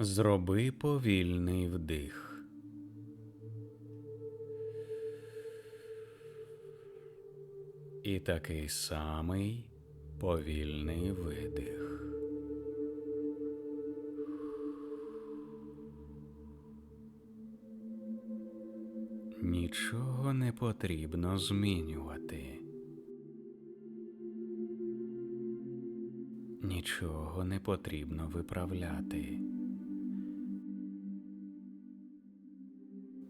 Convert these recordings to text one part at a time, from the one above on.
Зроби повільний вдих. І такий самий повільний видих. Нічого не потрібно змінювати. Нічого не потрібно виправляти.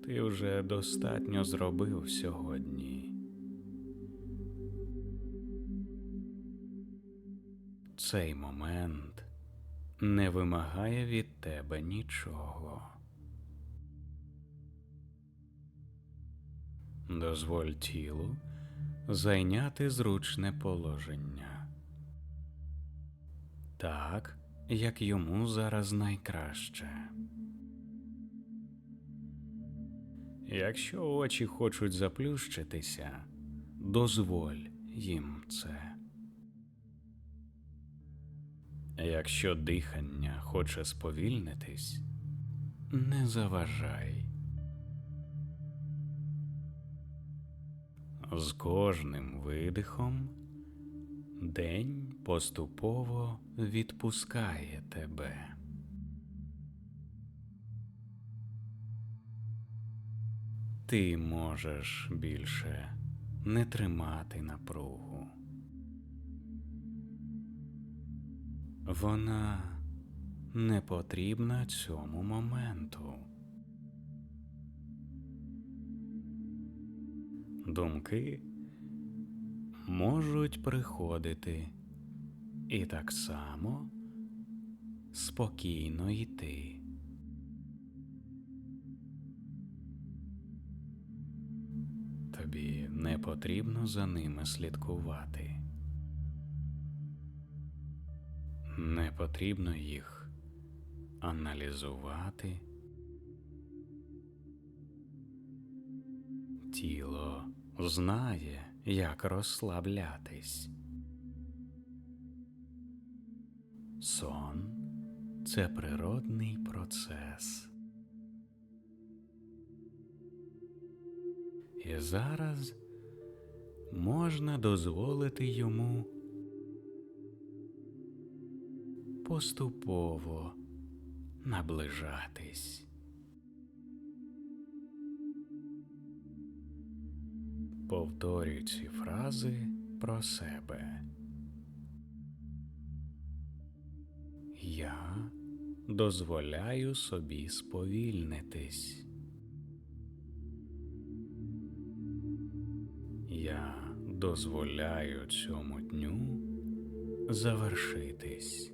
Ти вже достатньо зробив сьогодні. Цей момент не вимагає від тебе нічого. Дозволь тілу зайняти зручне положення. Так, як йому зараз найкраще. Якщо очі хочуть заплющитися, дозволь їм це. Якщо дихання хоче сповільнитись, не заважай. З кожним видихом день поступово відпускає тебе. Ти можеш більше не тримати напругу. Вона не потрібна цьому моменту. Думки можуть приходити і так само спокійно йти. Не потрібно за ними слідкувати. Не потрібно їх аналізувати. Тіло знає, як розслаблятись. Сон це природний процес. І зараз можна дозволити йому поступово наближатись. Повторюй ці фрази про себе. Я дозволяю собі сповільнитись. Дозволяю цьому дню завершитись.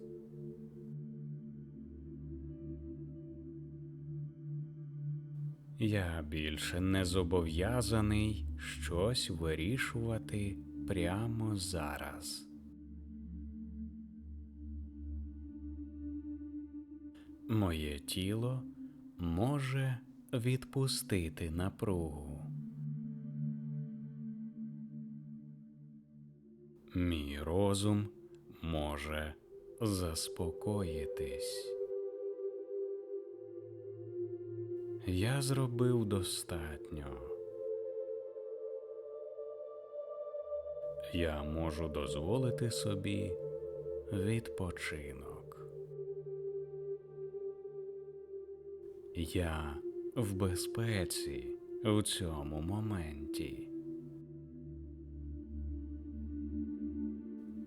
Я більше не зобов'язаний щось вирішувати прямо зараз. Моє тіло може відпустити напругу. Мій розум може заспокоїтись. Я зробив достатньо. Я можу дозволити собі відпочинок. Я в безпеці у цьому моменті.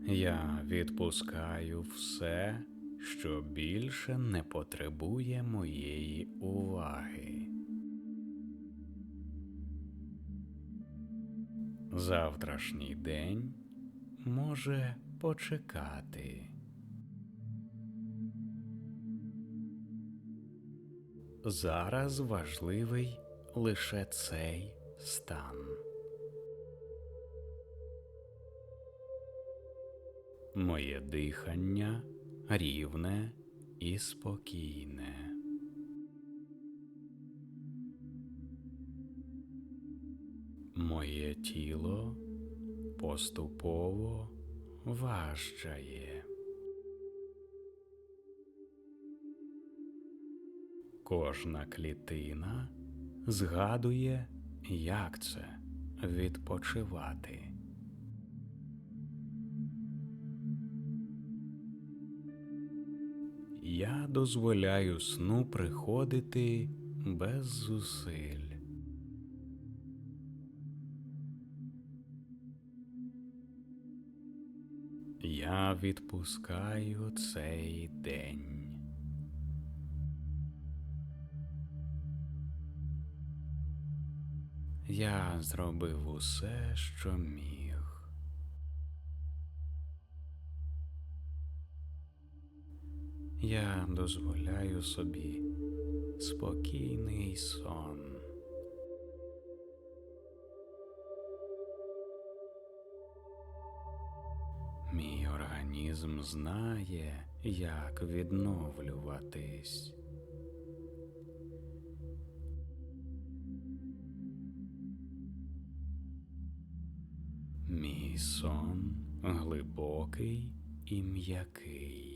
Я відпускаю все, що більше не потребує моєї уваги. Завтрашній день може почекати. Зараз важливий лише цей стан. Моє дихання рівне і спокійне. Моє тіло поступово важчає. Кожна клітина згадує, як це відпочивати. Я дозволяю сну приходити без зусиль. Я відпускаю цей день. Я зробив усе, що міг. Я дозволяю собі спокійний сон. Мій організм знає, як відновлюватись. Мій сон глибокий і м'який.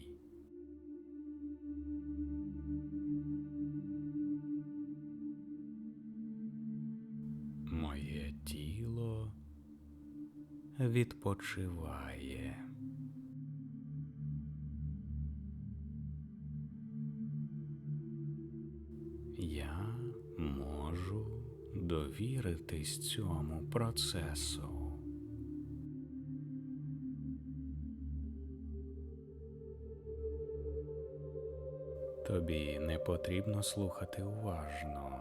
Тіло відпочиває. Я можу довіритись цьому процесу. Тобі не потрібно слухати уважно.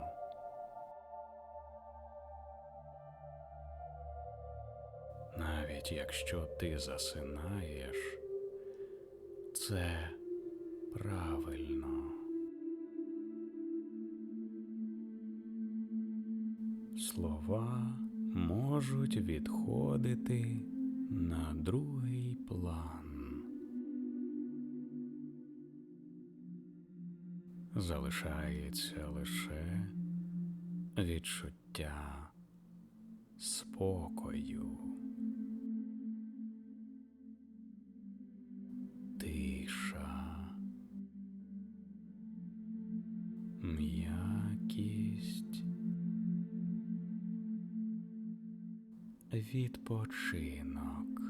Навіть якщо ти засинаєш, це правильно. Слова можуть відходити на другий план. Залишається лише відчуття спокою. Відпочинок.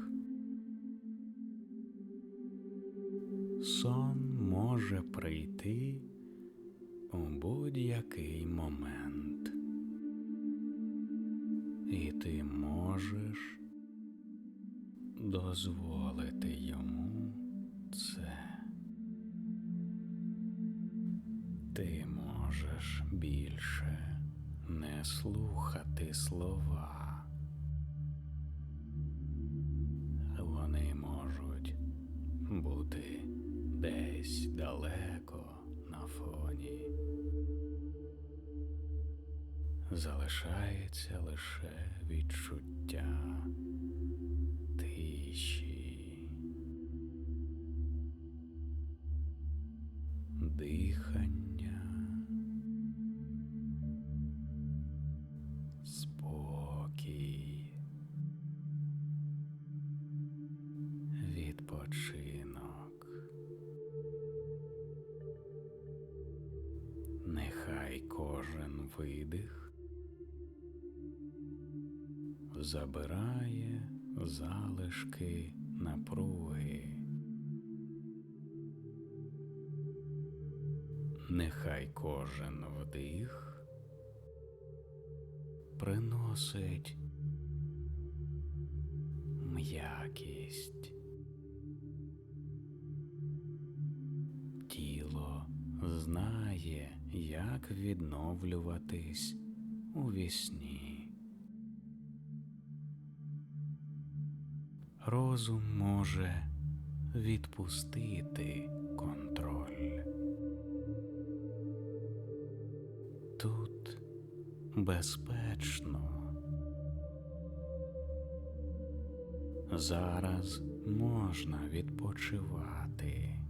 Сон може прийти у будь-який момент, і ти можеш дозволити йому це. Ти можеш більше не слухати слова. Залишається лише відчуття тиші, видих забирає залишки напруги. Нехай кожен вдих приносить м'якість. Як відновлюватись у вісні. Розум може відпустити контроль. Тут безпечно. Зараз можна відпочивати.